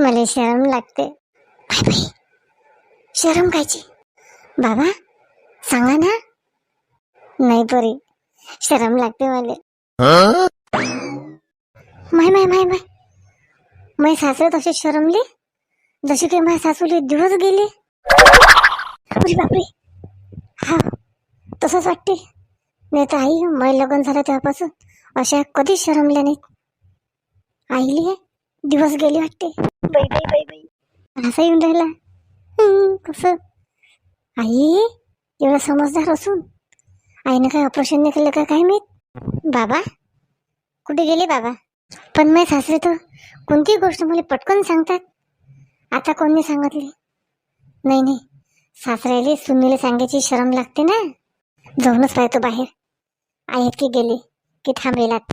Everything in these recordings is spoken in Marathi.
मला शरम लागते. काय बाई शरम कायची? बाबा सांगा ना. नाही परी. शरम लागते मला. माय माय माय माय. माय सासरे तसे शरमले? जसे काही माझ्या सासूले दिवस गेले? अरे बापरे. हा तसंच वाटते. नाही तर आई माय लग्न झालं तेव्हापासून अशा कधीच शरमल्या नाहीत. आईले दिवस गेले वाटते. बाई बाई बाई. बाई असा येऊन राहिला. कसं? आई एवढं समजदार असून आईनं काय ऑपरेशन नाही केलं का काय माहीत? बाबा कुठे गेले बाबा? पण मी सासरे तर कोणतीही गोष्ट मला पटकन सांगतात. आता कोणी सांगितली? नाही नाही. सासऱ्याला सुनीला सांगायची शरम लागते ना. जाऊनच पाहतो बाहेर. आहेत की गेले की थांबेलात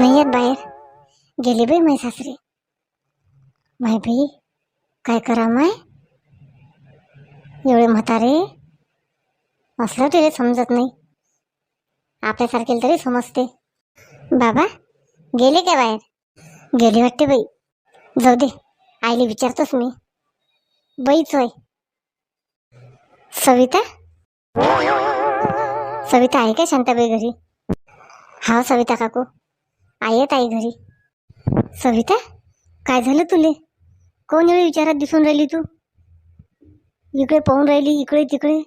नाही आहेत बाहेर. गेले बाई माय सासरे. माय बाई काय करा माय एवढे म्हातारे. असलं तरी समजत नाही. आपल्यासारखेला तरी समजते. बाबा गेले काय बाहेर? गेले वाटते बाई. जाऊ दे आईले विचारतोच मी. बाईच होय सविता? सविता आहे का शांताबाई घरी? हा सविता काकू. आहेत आई घरी. सविता काय झालं तुले? कोण एवढी विचारात दिसून राहिली तू? इकडे पाहून राहिली इकडे तिकडे.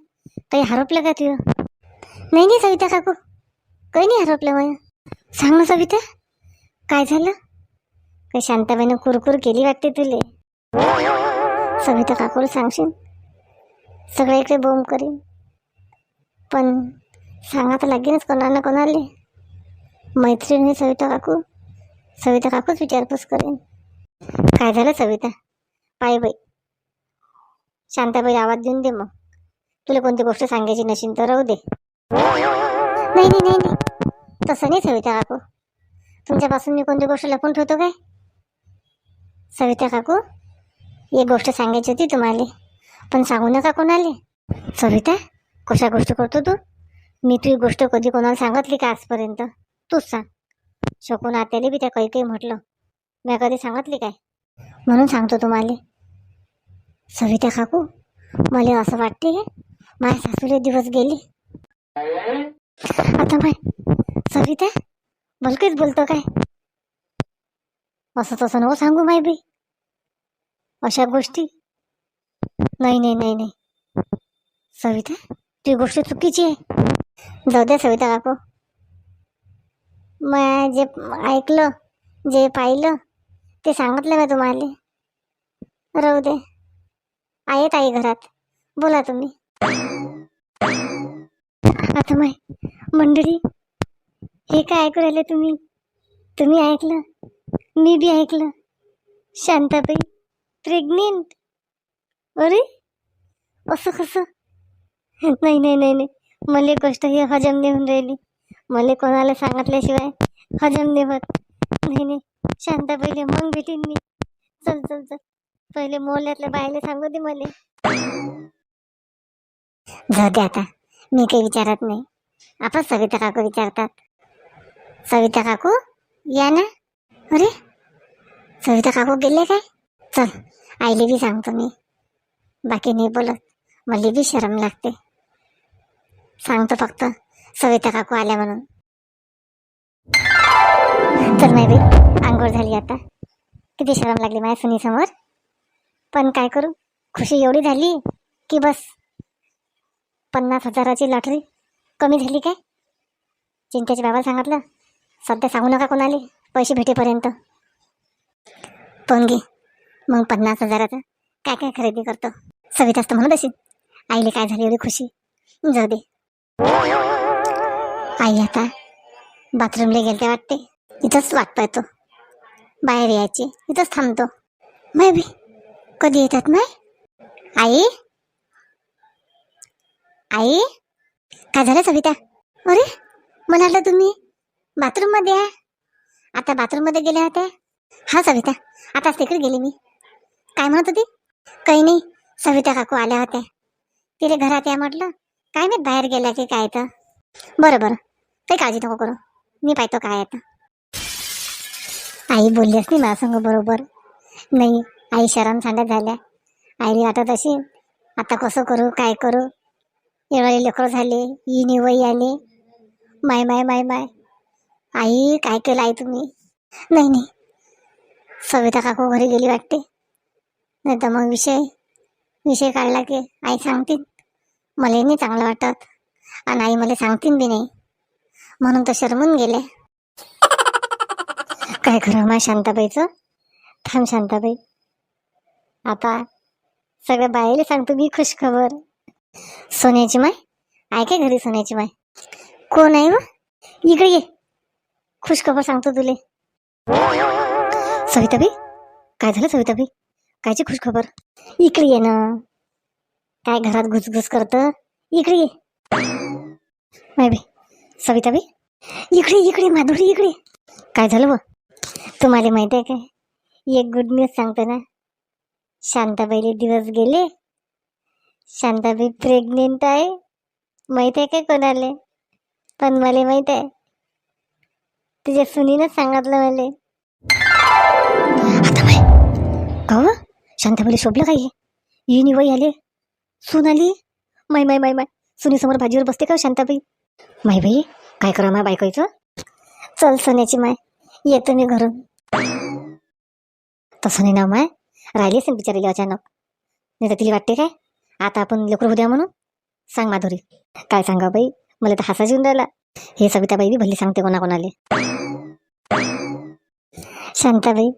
काही हरपलं का तुझं? नाही नाही सविता काकू. काही नाही हरपलं मला सांग ना सविता काय झालं? काही शांताबाईनं कुरकुर केली वाटते तुले. सविता काकूला सांगशील? सगळ्या इकडे बोंब करीन. पण सांगा तर लागेलच कोणाला कोणाले. मैत्रिणी सविता काकू. सविता काकूच विचारपूस करेन. काय झालं सविता? पाय बाई. शांताबाई आवाज देऊन दे मग. तुला कोणती गोष्ट सांगायची नशील तर राहू दे. नाही नाही नाही नाही. तसं नाही सविता काकू. तुमच्यापासून मी कोणती गोष्ट लपून ठेवतो काय? सविता काकू एक गोष्ट सांगायची होती तुम्हाला पण सांगू नका कोणाले. सविता कशा गोष्ट करतो तू? मी तुझी गोष्ट कधी कोणाला सांगितली का आजपर्यंत? तूच सांग. शकून आत्याने बी त्या काही काही म्हटलं. मी कधी सांगितली काय? म्हणून सांगतो तुम्हाला. सविता काकू मला असं वाटते माझ्या सासूले दिवस गेले. आता माय सविता भलकेच बोलतो काय? असं तसं नको सांगू माय बी अशा गोष्टी. नाही नाही नाही नाही. सविता ती गोष्ट चुकीची आहे. जाऊ द्या सविता काकू. मग जे ऐकलं जे पाहिलं ते सांगितलं मी तुम्हाला? राहू दे. आहेत आई घरात. बोला तुम्ही. आता माय मंडळी हे काय ऐकू राहिले तुम्ही? तुम्ही ऐकलं? मी बी ऐकलं. शांताबाई प्रेग्नेंट. अरे असं कसं? नाही नाही नाही नाही. मला गोष्ट ही हजम नाही होऊन राहिली. मला कोणाला सांगितल्याशिवाय हजम नाही होत. नाही नाही. शांताबाईले मग भेटीन मी. चल चल चल. पहिले मोहल्यातल्या बायला सांगू दे मला. जाऊ दे आता. मी काही विचारत नाही. आपण सविता काकू विचारतात. सविता काकू या ना. अरे सविता काकू गेले काय? चल आईले बी सांगतो मी. बाकी नाही बोलत. मला बी शरम लागते. सांगतो फक्त. सविता काकू आल्या म्हणून. चल नाही बाई आंघोळ झाली आता. किती शरम लागली माझ्या सुनीसमोर. पण काय करू खुशी एवढी झाली की बस. पन्नास हजाराची लॉटरी कमी झाली काय? चिंतेच्या बाबाला सांगितलं सध्या सांगू नका कोणाले पैसे भेटेपर्यंत. पण घे मग पन्नास हजाराचं काय काय खरेदी करतो. सविताच असतं म्हणत असेल आईले काय झाली एवढी खुशी? जाऊ दे. आई आता. बाथरूमला गेलते वाटते. इथंच वाट पाहतो बाहेर यायची. इथंच थांबतो. माय बी कधी येतात माय? आई? आई? काय झालं सविता? अरे म्हणाल तुम्ही. बाथरूममध्ये आहे. आता बाथरूममध्ये गेल्या होत्या. हा सविता आता तिकडे गेली मी. काय म्हणत होती? काही नाही सविता काकू आल्या होत्या. तिथे घरात या म्हटलं. काय माहीत बाहेर गेल्या की काय तर. बरं बरं. काही काळजी नको करू. मी पाहतो काय आता. आई बोललीच नाही मला संग बरोबर. नाही आई शरण सांडत झाल्या. आईने वाटत अशी आता कसं करू काय करू? एवढे लेकरं झाले ही निवई आले. माय माय माय माय. आई काय केलं आई तुम्ही? नाही नाही. सविता काकू घरी गेली वाटते. नाही तर मग विषय विषय काढला की आई सांगतील. मला नाही चांगलं वाटत. आणि आई मला सांगतील बी नाही. म्हणून तर शरमून गेले. काय खरं मा शांताबाईचं? थांब शांताबाई. आता सगळ्या बाईला सांगतो मी खुश खबर. सोन्याची माय? काय घरी सोन्याची माय? कोण आहे व? इकडे ये. खुश खबर सांगतो तुले. सविताबाई? काय झालं सविताबाई? कायची खुश खबर? इकडे ये ना. काय घरात घुसघुस करत? इकडे ये. माय बाई. सविताबाई इकडे इकडे माधुरी इकडे. काय झालं व? तुम्हाला माहिती आहे काय? एक गुड न्यूज सांगतो ना. शांताबाईले दिवस गेले. शांताबाई प्रेग्नेंट आहे. माहीत आहे काय कोणाले? पण मला माहीत आहे. तुझ्या सुनीनं सांगितलं मला. आता बाई शांताबाईला शोभलं काय ये निवई आले. सून आली. माय माय माय माय. सुनीसमोर भाजीवर बसते का शांताबाई? माय बाई काय करा माय बायकोचं? चल सोन्याची माय येतो मी घरून. तसं नाही ना माय राहिली ना बिचारी अचानक नाही तर तिला वाटते काय? आता आपण लेकरू होऊ द्या म्हणून. सांग माधुरी. काय सांगा बाई? मला तर हसा येऊन राहिला. हे सविताबाई बी भल्ली सांगते कोणाकोणाले. शांताबाई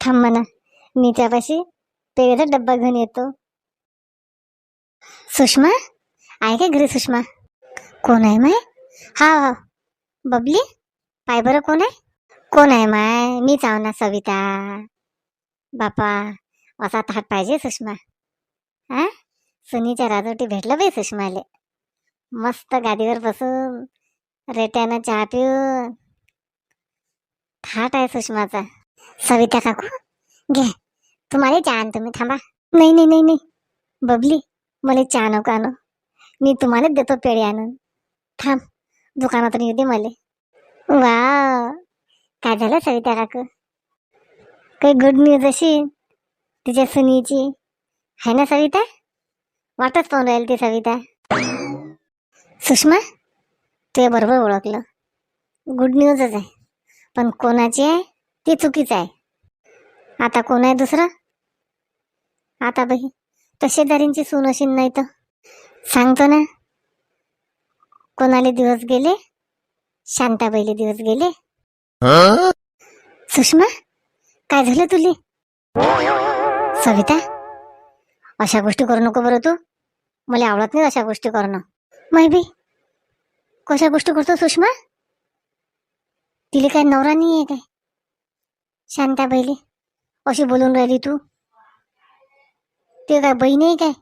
थांब म्हणा. मी त्यापाशी पेढ्याचा डब्बा घेऊन येतो. सुषमा? आहे काय घरी सुषमा? कोण आहे माय? हा हा. बबली पाय बरं कोण आहे? कोण आहे माय? मीच आहो ना सविता. बापा असा थाट पाहिजे सुषमा. हा? सुनीच्या राजवटी भेटलं बाई सुषमाले. मस्त गादीवर बसून रेट्यानं चहा पिऊन. थाट आहे सुषमाचा. सविता काकू घे. तुम्हाला चहा आणतो तुम्ही थांबा. नाही नाही नाही नाही. बबली मला चहा नको आणू. मी तुम्हालाच देतो पेढे आणून. थांब. दुकानातून येऊ दे मला. वा काय झालं सविता काकू? काही गुड न्यूज अशी तिच्या सुनीची? आहे ना सविता? वाटच पाहून राहील ती सविता. सुषमा ते बरोबर ओळखलं. गुड न्यूजच आहे. पण कोणाची आहे? ती चुकीचं आहे. आता कोण आहे दुसरं? आता बाई तशेदारींची सून अशी नाही तर. सांगतो ना. कोणाले दिवस गेले? शांताबाईले दिवस गेले? सुषमा काय झालं तुले? सविता अशा गोष्टी करू नको बरं तू. मला आवडत नाही अशा गोष्टी करणं. माहिती? कशा गोष्टी करतो सुषमा? तिला काय नवरा नाही आहे काय? शांताबाईले अशी बोलून राहिली तू. ते काय बहीण आहे काय?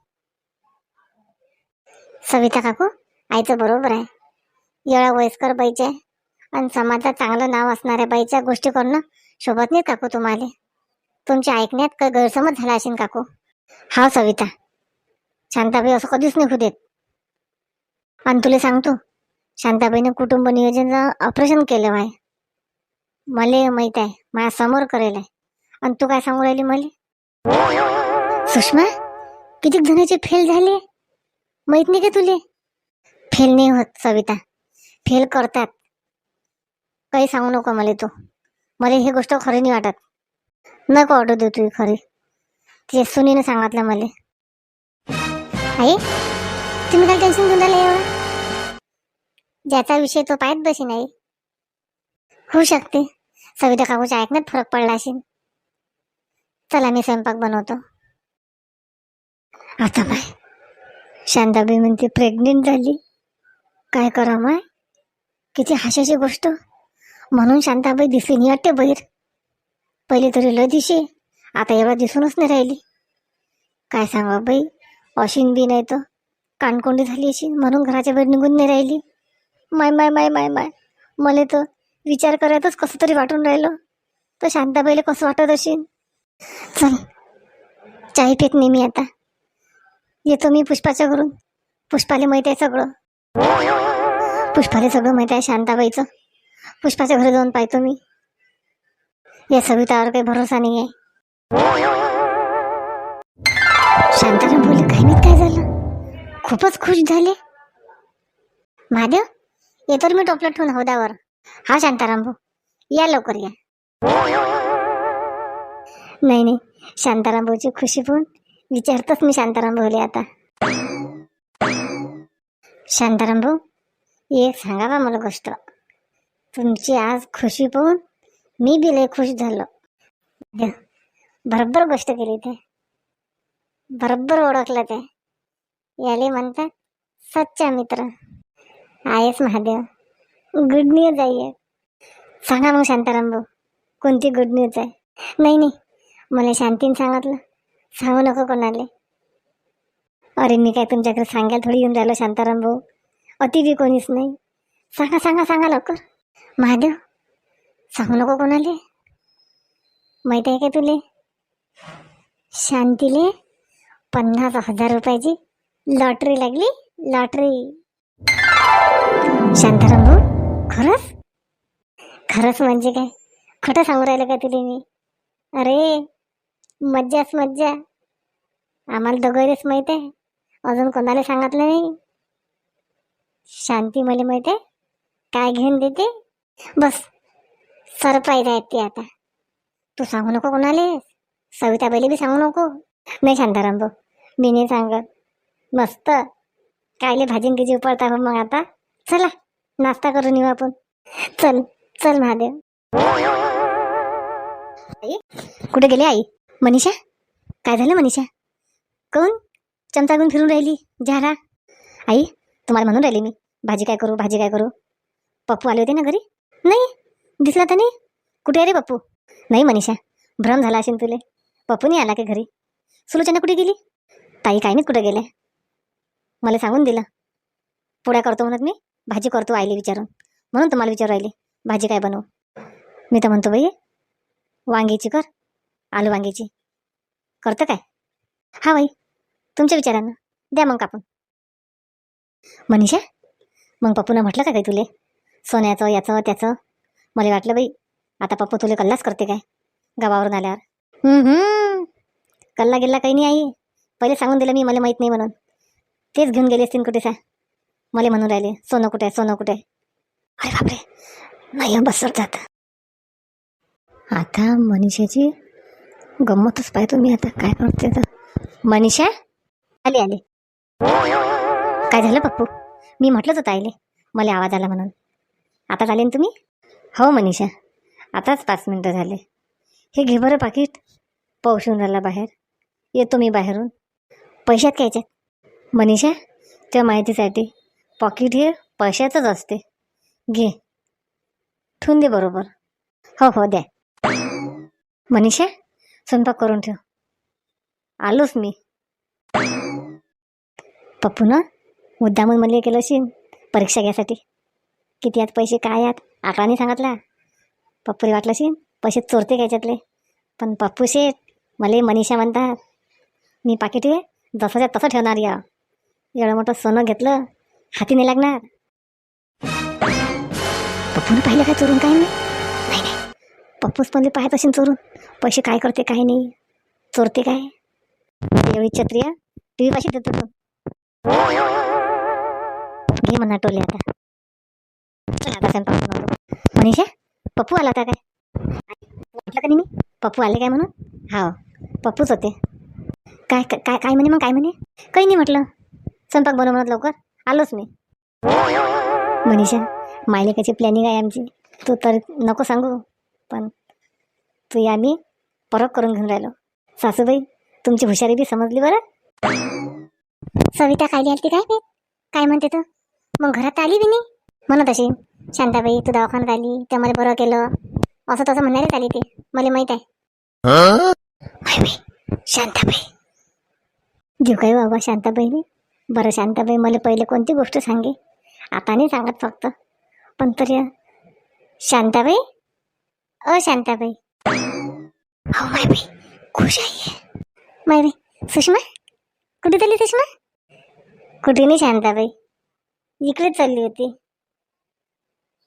सविता काकू आईचं बरोबर आहे. येळा वयस्कर बाईच्या आणि समाजात चांगलं नाव असणाऱ्या बाईच्या गोष्टी करणं शोभत नाही काकू तुम्हाला. तुमच्या ऐकण्यात काय गैरसमज झाला असेल काकू. हा सविता. शांताबाई असं कधीच नाही होऊ देत. आणि तुला सांगतो शांताबाईनं कुटुंब नियोजनचं ऑपरेशन केलं आहे मला माहीत आहे माझ्यासमोर करेल आहे. आणि तू काय सांगू राहिली मला? सुषमा किती जणांचे फेल झाले? माहीत नाही का तुले? फेल नाही होत सविता. फेल करतात. काही सांगू नको मला तू. मला ही गोष्ट खरी नाही वाटत. नको ऑर्डर देऊ तुझी खरी. ते सुनीनं सांगितलं मला. आई तुम्ही काय टेन्शन घेऊन राहिले एवढं? ज्याचा विषय तो पाहत बशी नाही होऊ शकते. सविता काकूच्या ऐकण्यात फरक पडला असेल. चला मी स्वयंपाक बनवतो. आता बाय. शांताबाई म्हणते प्रेग्नेंट झाली. काय करा माय किती हाशाची गोष्ट. म्हणून शांताबाई दिसली नाही वाटते बहीर. पहिले तरी लय दिशी आता एवढा दिसूनच नाही राहिली. काय सांगा बाई अशीन बी नाही तर कानकोंडी झाली अशी म्हणून घराच्या बाहेर निघून नाही राहिली. माय माय माय माय माय मला तर विचार करायतच कसं तरी वाटून राहिलं. तर शांताबाईला कसं वाटत असेल चल चाय पेत नाही मी आता. येतो मी पुष्पाच्या घरून. पुष्पाला माहिती आहे सगळं. पुष्पाला सगळं माहीत आहे शांताबाईचं. पुष्पाच्या घरी जाऊन पाहतो मी. या सवितावर काही भरोसा नाही आहे शांताराम बोलले काय माहीत काय झालं? खूपच खुश झाले. महादेव येतो मी टोपलं ठेवून हौदावर. हा शांताराम भाऊ या लवकर या. नाही नाही शांताराम भाऊची खुशी पाहून विचारतोच मी शांताराम भाऊले आता. शांताराम भाऊ एक सांगा बा मला गोष्ट. तुमची आज खुशी पाहून मी बी लय खुश झालो. द्या. बरोबर गोष्ट केली ते. बरोबर ओळखलं ते. याले म्हणतात सच्चा मित्र. आहेस महादेव. गुड न्यूज आहे सांगा मग शांताराम भाऊ कोणती गुड न्यूज आहे? नाही नाही. मला शांतीने सांगितलं. सांगू नको कोणाले. अरे मी काय तुमच्याकडे सांगायला थोडी येऊन राहिलो शांताराम भाऊ. अति बी कोणीच नाही. सांगा सांगा सांगा लवकर. महादेव सांगू नको कोणाले. माहीत आहे का तुले? शांतीले पन्नास हजार रुपयाची लॉटरी लागली. लॉटरी. शांताराम भाऊ खरंच? खरंच म्हणजे काय? खोटं सांगू राहिलं का तुले मी? अरे मज्जाच मज्जा. आम्हाला दोघंच माहीत आहे. अजून कोणाला सांगितलं नाही? शांती मला माहिती आहे. काय घेऊन देते? बस सरप्राईज आहेत ते आता. तू सांगू नको कोणाले. सविताबाईला बी सांगू नको. नाही शांताराम भाऊ मी नाही सांगत. मस्त. कायले भाजी किती उपळता मग आता. चला नाश्ता करून येऊ आपण. चल चल महादेव. आई कुठे गेली आई? मनीषा? काय झालं मनीषा? कोण? चमचा घेऊन फिरून राहिली झाला. आई तुम्हाला म्हणून राहिली मी. भाजी काय करू भाजी काय करू? पप्पू आले होते ना घरी? नाही दिसला तर नाही. कुठे आहे रे पप्पू? नाही मनीषा भ्रम झाला असेल तुले. पप्पू नाही आला का घरी? सुलोचना कुठे गेली? ताई काय नाही कुठे गेल्या? मला सांगून दिलं. पोळ्या करतो म्हणत मी भाजी करतो आईले विचारून. म्हणून तुम्हाला विचारू राहिली भाजी काय बनवू? मी तर म्हणतो बाई वांग्याची कर आलू वांग्याची. करतं काय? हा बाई तुमच्या विचारानं. द्या मग कापून. मनीषा मग पप्पूनं म्हटलं का काही तुले? सोन्याचं याचं त्याचं? मला वाटलं बाई आता पप्पू तुले कल्लाच करते काय गावावरून आल्यावर. हम्म, हम्म. कल्ला गेला काही नाही आई. पहिले सांगून दिलं मी मला माहीत नाही म्हणून. तेच घेऊन गेले असतील कुठे सा मला म्हणून राहिले सोनं कुठे आहे सोनं कुठे आहे? अरे बापरे नाही बस जात. आता मनीषाची गंमतच पाहतो मी आता काय करते तर मनीषा? आली आली. काय झालं पप्पू? मी म्हटलंच होतं आईले. मला आवाज आला म्हणून. आता आले ना तुम्ही? हो मनीषा. आताच पाच मिनटं झाले. हे घे बरं पाकिट. येऊन राहिला बाहेर. येतो मी बाहेरून. पैशात घ्यायच्यात मनीषा त्या माहितीसाठी पॉकेट हे पैशाचंच असते. घे. ठेवून दे बरोबर. हो हो द्या. मनीषा स्वयंपाक करून ठेव. आलोच मी. पप्पू ना? मुद्दामून म्हणले केलं अशी परीक्षा घ्यायसाठी किती आहेत पैसे काय आहेत आकडा नाही सांगितला. पप्पूरी वाटलं असेल पैसे चोरते घ्यायच्यातले पण पप्पू शेठ मला मनीषा म्हणतात मी पाकिट हे जसंच्या तसं ठेवणार या. एवढं मोठं सोनं घेतलं हाती नाही लागणार. पप्पूने पाहिलं काय चोरून काय? नाही नाही नाही. पप्पूच पण पाहत असेल चोरून. पैसे काय करते काय नाही. चोरते काय? एवढी छत्रिया टी व्ही पाशी देतो. तो घे म्हणा टोले आता. आता स्वयंपाक बनवतो. मनीषा पप्पू आला होता काय? म्हटलं का नाही मी? पप्पू आले काय म्हणून? हा पप्पूच होते. काय काय काय काय म्हणे मग काय म्हणे? काही नाही म्हटलं. स्वयंपाक बनव म्हणत लवकर. आलोच मी. मनीषा मायलेकाची प्लॅनिंग आहे आमची. तू तर नको सांगू पण तू या मी परत करून घेऊन राहिलो. सासूबाई तुमची हुशारी बी समजली बरं? सविता खायली आली काय काय म्हणते तर मग घरात आली बी नाही म्हणत अशी. शांताबाई तू दवाखान्यात आली त्या मला बरं केलं. असं तसं म्हणायला आली ते. मला माहीत आहे. बाई, शांताबाई. जीव काय बाबा शांताबाईने बरं शांताबाई मला पहिले कोणती गोष्ट सांगे? आता नाही सांगत फक्त. पण तरी शांताबाई? अ शांताबाई. हो माय बाई खुश आहे. माय बाई सुषमा? कुठे चालली सुषमा? कुठे नाही शांताबाई. इकडेच चालली होती.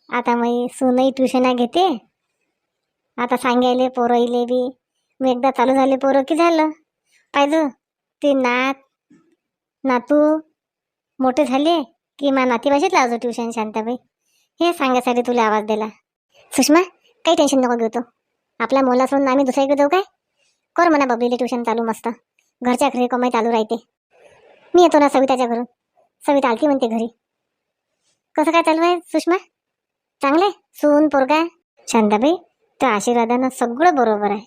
आता मी सूनही ट्युशना घेते. आता सांगायले पोरं इले बी. मी एकदा चालू झाले पोरं की झालं? पाहिजे ते नात नातू मोठे झाले की मा नातीभाषेत लावतो ट्युशन शांताबाई. हे सांगायसाठी तुला आवाज दिला. सुषमा काही टेन्शन नको घेतो आपल्या मुला सोडून आम्ही दुसरीकडे जाऊ काय? कर म्हणा बबलीले ट्युशन चालू मस्त. घरच्या घरी कमाई चालू राहते. मी येतो ना सविताच्या घरून. सविता आलती म्हणते घरी. कसं काय चालू आहे सुषमा? चांगलं आहे? सून पोरगा शांताबाई त्या आशीर्वादानं सगळं बरोबर आहे.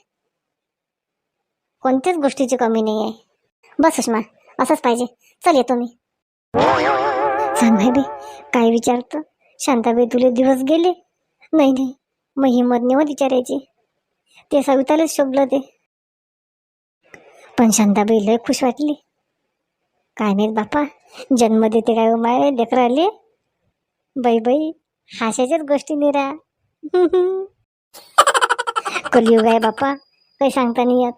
कोणत्याच गोष्टीची कमी नाही आहे. बस सुषमा असंच पाहिजे. चल येतो मी. सांग बी काय विचारतं? शांताबाई तुले दिवस गेले? नाही नाही. मग हिंमत नाही विचारायची. ते सवितालाच शोभलं ते. पण शांताबाई लय खुश वाटली. काय नाही बापा जन्म देते काय माय लेकराले बाई बाई हाशाच्याच गोष्टी निरा. कलियुग आहे बापा काही सांगता नाही येत.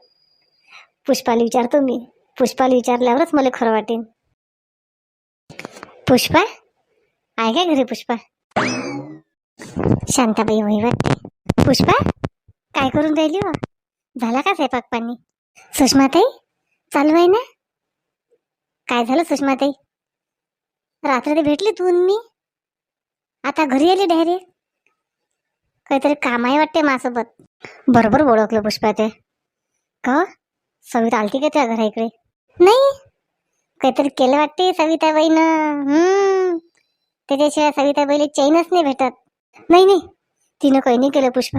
पुष्पाला विचारतो मी. पुष्पाला विचारल्यावरच मला खरं वाटेन. पुष्पा? आहे काय घरी पुष्पा? शांताबाई होई वाटते पुष्पा काय करून राहिली हो? झाला का स्वयंपाक पाणी? सुषमाताई चालू आहे ना? काय झालं सुषमाताई? रात्री भेटली तू मी? आता घरी आली डायरी? काहीतरी काम आहे वाटते माझ्यासोबत. बरोबर ओळखलं पुष्पा ते. का? सविता आलती का त्या घरा इकडे? नाही. काहीतरी केलं वाटते सविताबाईनं. हम्म. त्याच्याशिवाय सविताबाईला चैनच नाही भेटत. नाही नाही. तिनं काही नाही केलं पुष्पा.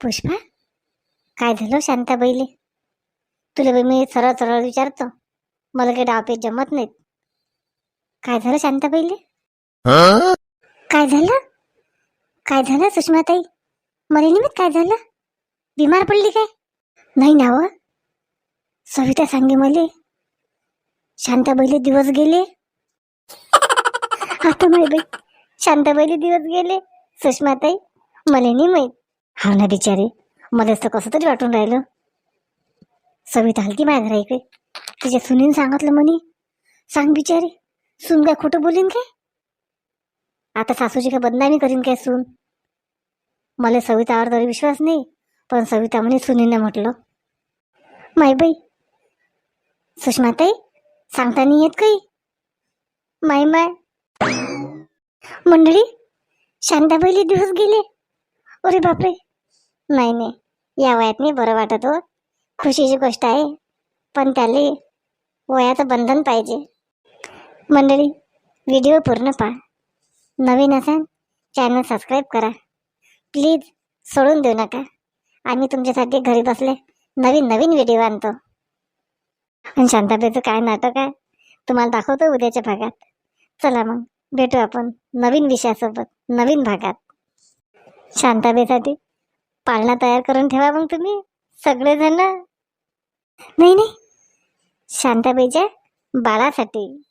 पुष्पा? काय झालं शांताबाईले? तुला बाई मी सरळ सरळ विचारतो. मला काही डावपेच जमत नाहीत. काय झालं शांताबाईले? काय झालं? काय झालं सुषमाताई? मला निमित्त काय झालं? बिमार पडली काय? नाही ना हो सविता सांगे मले. शांताबाईले दिवस गेले. आता माय बाई शांताबाईले दिवस गेले. सुषमाताई मला नाही माहीत. हा ना बिचारे मलाच तर कसं तरी वाटून राहिलं. सविता हलकी माझ्या राही काय तिच्या सुनीन सांगितलं म्हणे सांग बिचारे सुन काय खोटं बोलीन काय? आता सासूची काय बदनामी करीन काय सून? मला सवितावर तरी विश्वास नाही पण सविता म्हणे सुनीनं म्हटलं. मायबाई सुषमाताई सांगता नाही येत काही? माय माय मंडळी शांताबाईले दिवस गेले. अरे बापरे. नाही नाही या वयात नाही बरं वाटत हो. खुशीची गोष्ट आहे पण त्याला वयाचं बंधन पाहिजे. मंडळी व्हिडिओ पूर्ण पहा. नवीन असाल चॅनल सबस्क्राईब करा. प्लीज सोडून देऊ नका. आम्ही तुमच्यासाठी घरी बसले नवीन नवीन व्हिडिओ आणतो. आणि शांताबाईचं काय नाटक आहे? तुम्हाला दाखवतो उद्याच्या भागात. चला मग भेटू आपण नवीन विषयासोबत नवीन भागात. शांताबाईसाठी पाळणा तयार करून ठेवा मग तुम्ही सगळेजण. नाही नाही. शांताबाईच्या बाळासाठी.